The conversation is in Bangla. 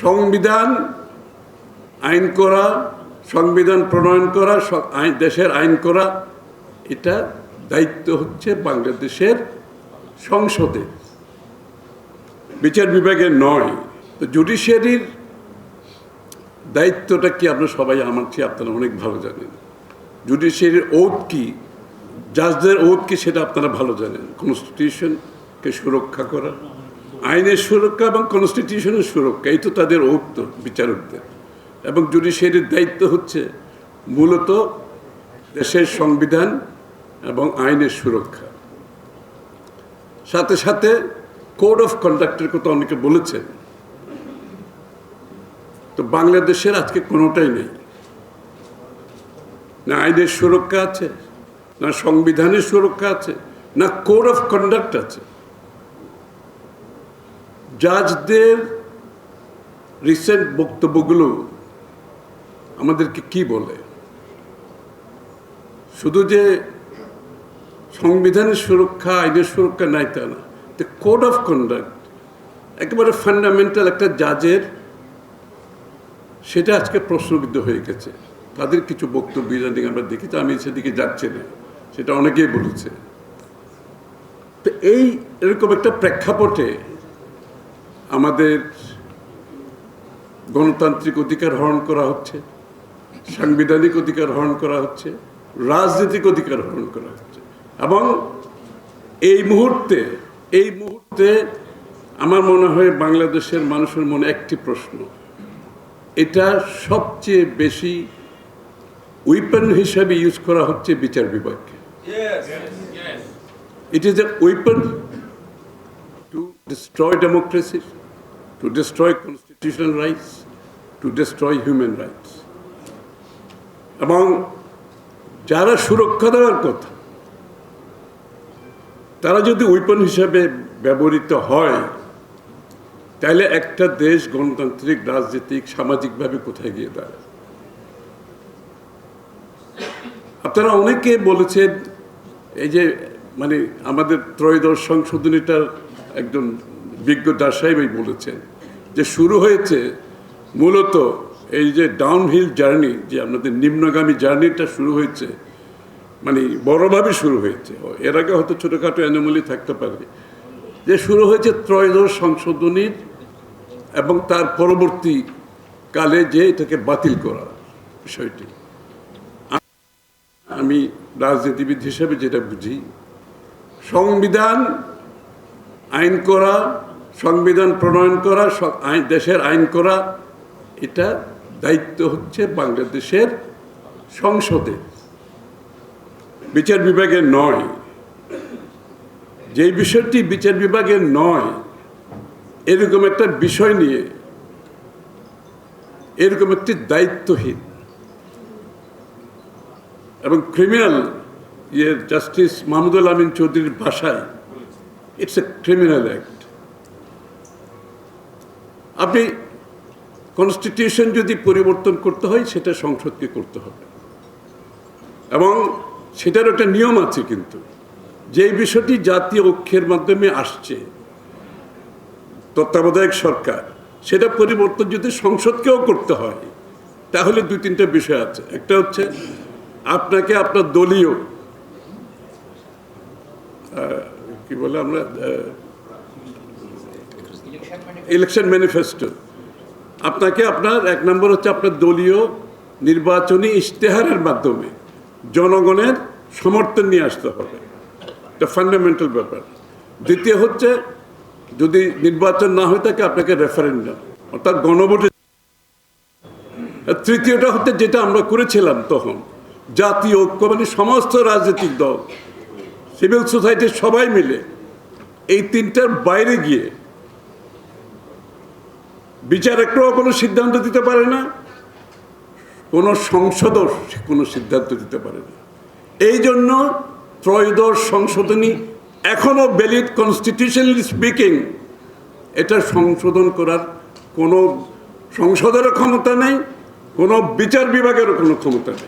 সংবিধান, আইন করা, সংবিধান প্রণয়ন করা দেশের আইন করা, এটা দায়িত্ব হচ্ছে বাংলাদেশের সংসদে। বিচার বিভাগের নয়। তো জুডিশিয়ারির দায়িত্বটা কি আপনারা সবাই আমার চেয়ে আপনারা অনেক ভালো জানেন। জুডিশিয়ারির ওথ কি? জাজদের ওথ কি সেটা আপনারা ভালো জানেন। কনস্টিটিউশনকে সুরক্ষা করা। আইনের সুরক্ষা এবং কনস্টিটিউশনের সুরক্ষা, এই তো তাদের ওথ বিচারকদের। এবং জুডিশিয়ারির দায়িত্ব হচ্ছে মূলত দেশের সংবিধান এবং আইনের সুরক্ষা। সাথে সাথে কোড অফ কন্ডাক্টের কথা অনেকে বলেছেন তো বাংলাদেশের আজকে কোনোটাই নেই। না আইনের সুরক্ষা আছে, না সংবিধানের সুরক্ষা আছে, না কোড অফ কন্ডাক্ট আছে। জাজদের রিসেন্ট বক্তব্যগুলো আমাদেরকে কি বলে? শুধু যে সংবিধানের সুরক্ষা, আইনের সুরক্ষা নাই তা না দ্য কোড অফ কন্ডাক্ট একেবারে ফান্ডামেন্টাল একটা জাজের সেটা আজকে প্রশ্নবিদ্ধ হয়ে গেছে। তাদের কিছু বক্তব্য ইদানিং আমরা দেখি তো আমি সেদিকে যাচ্ছি না, সেটা অনেকেই বলেছে। তো এই এরকম একটা প্রেক্ষাপটে আমাদের গণতান্ত্রিক অধিকার হরণ করা হচ্ছে সাংবিধানিক অধিকার হরণ করা হচ্ছে রাজনৈতিক অধিকার হরণ করা হচ্ছে। এবং এই মুহূর্তে এই মুহূর্তে আমার মনে হয় বাংলাদেশের মানুষের মনে একটি প্রশ্ন। এটা সবচেয়ে বেশি উইপন হিসাবে ইউজ করা হচ্ছে বিচার বিভাগকে। It is a weapon to destroy democracy to destroy constitutional rights to destroy human rights এবং যারা সুরক্ষা দেওয়ার কথা, তারা যদি উইপন হিসাবে ব্যবহৃত হয়, তাহলে একটা দেশ গণতান্ত্রিক, রাজনৈতিক, সামাজিকভাবে কোথায় গিয়ে দাঁড়ায়? আপনারা অনেকে বলেছেন, এই যে মানে আমাদের ত্রয়োদশ সংশোধনীটার একজন বিজ্ঞ সাহেবই বলেছেন যে শুরু হয়েছে মূলত এই যে ডাউনহিল জার্নি যে আপনাদের নিম্নগামী জার্নিটা শুরু হয়েছে মানে বড়ভাবে শুরু হয়েছে। এর আগে হয়তো ছোটোখাটো অ্যানোমালি থাকতে পারে। যে শুরু হয়েছে ত্রয়োদশ সংশোধনীর এবং তার পরবর্তী কালে যে এটাকে বাতিল করা বিষয়টি। আমি রাজনীতিবিদ হিসেবে যেটা বুঝি, সংবিধান, আইন করা সংবিধান প্রণয়ন করা দেশের আইন করা, এটা দায়িত্ব হচ্ছে বাংলাদেশের সংসদে। বিচার বিভাগের নয়। যেই বিষয়টি বিচার বিভাগের নয়, এরকম একটা বিষয় নিয়ে এরকম একটি দায়িত্বহীন এবং ক্রিমিনাল ইয়ে জাস্টিস মাহমুদুল আমিন চৌধুরীর ভাষায় ইটস এ ক্রিমিনাল অ্যাক্ট আপনি কনস্টিটিউশন যদি পরিবর্তন করতে হয়, সেটা সংসদকে করতে হবে। এবং সেটার একটা নিয়ম আছে কিন্তু। যে বিষয়টি জাতীয় ঐক্যের মাধ্যমে আসছে, তত্ত্বাবধায়ক সরকার, সেটা পরিবর্তন যদি সংসদকেও করতে হয়, তাহলে দুই তিনটা বিষয় আছে। একটা হচ্ছে আপনাকে আপনার দলীয় কি বলে আমরা ইলেকশন ম্যানিফেস্টো আপনাকে আপনার, এক নম্বর হচ্ছে আপনার দলীয় নির্বাচনী ইশতেহারের মাধ্যমে জনগণের সমর্থন নিয়ে আসতে হবে। এটা ফান্ডামেন্টাল ব্যাপার। দ্বিতীয় হচ্ছে, যদি নির্বাচন না হয়ে থাকে, আপনাকে রেফারেন্ডাম অর্থাৎ গণভোটে। তৃতীয়টা হচ্ছে, যেটা আমরা করেছিলাম তখন, জাতীয় ঐক্য মানে সমস্ত রাজনৈতিক দল সিভিল সোসাইটির সবাই মিলে এই তিনটার বাইরে গিয়ে বিচারকরাও কোনো সিদ্ধান্ত দিতে পারে না। কোনো সংসদও কোনো সিদ্ধান্ত দিতে পারে না। এই জন্য ত্রয়োদশ সংশোধনী এখনও বেলিড কনস্টিটিউশনালি স্পিকিং এটা সংশোধন করার কোনো সংসদেরও ক্ষমতা নেই, কোনো বিচার বিভাগেরও কোনো ক্ষমতা নেই।